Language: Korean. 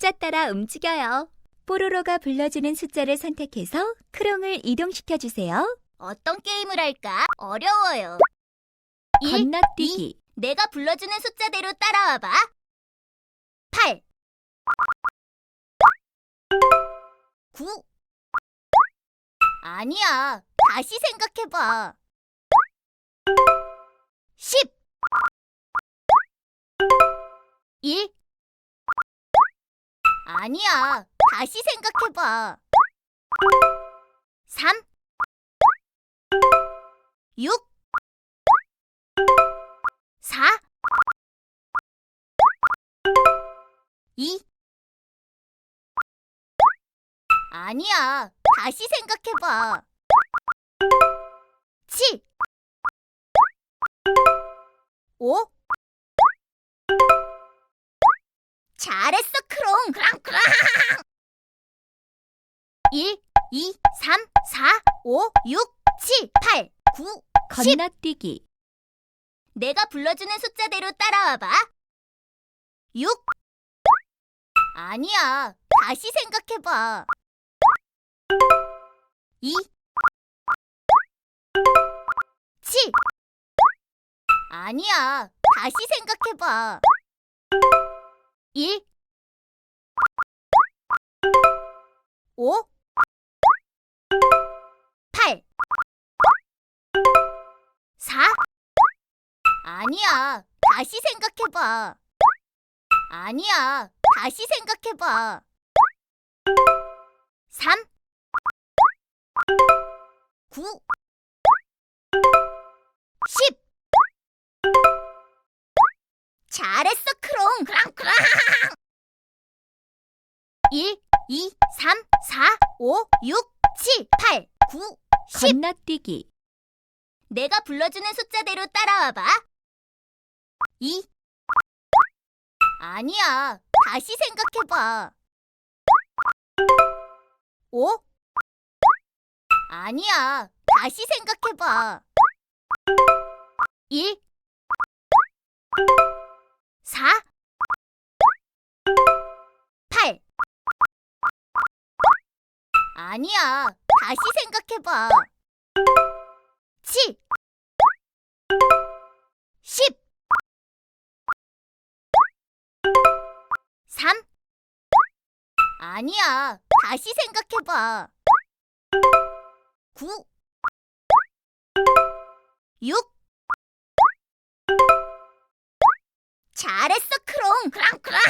숫자 따라 움직여요. 뽀로로가 불러주는 숫자를 선택해서 크롱을 이동시켜 주세요. 어떤 게임을 할까? 어려워요. 1, 건너뛰기, 내가 불러주는 숫자대로 따라와봐. 8 9 아니야. 다시 생각해봐. 10 1 아니야. 다시 생각해봐. 3 6 4 2 아니야. 다시 생각해봐. 7 5 잘했어, 크롱. 크랑 크랑. 1 2 3 4 5 6 7 8 9 10 건너뛰기, 내가 불러주는 숫자대로 따라와봐. 6 아니야. 다시 생각해봐. 2 7 아니야. 다시 생각해봐. 1 5 8 4 아니야. 다시 생각해 봐. 아니야. 다시 생각해 봐. 3 9 10 잘했어, 크롱. 크랑 크랑. 1 2 3 4 5 6 7 8 9 10 건너뛰기, 내가 불러주는 숫자대로 따라와봐. 2 아니야. 다시 생각해봐. 5 아니야. 다시 생각해봐. 1 아니야. 다시 생각해봐. 7 10 3 아니야. 다시 생각해봐. 9 6 잘했어, 크롱. 크랑 크랑.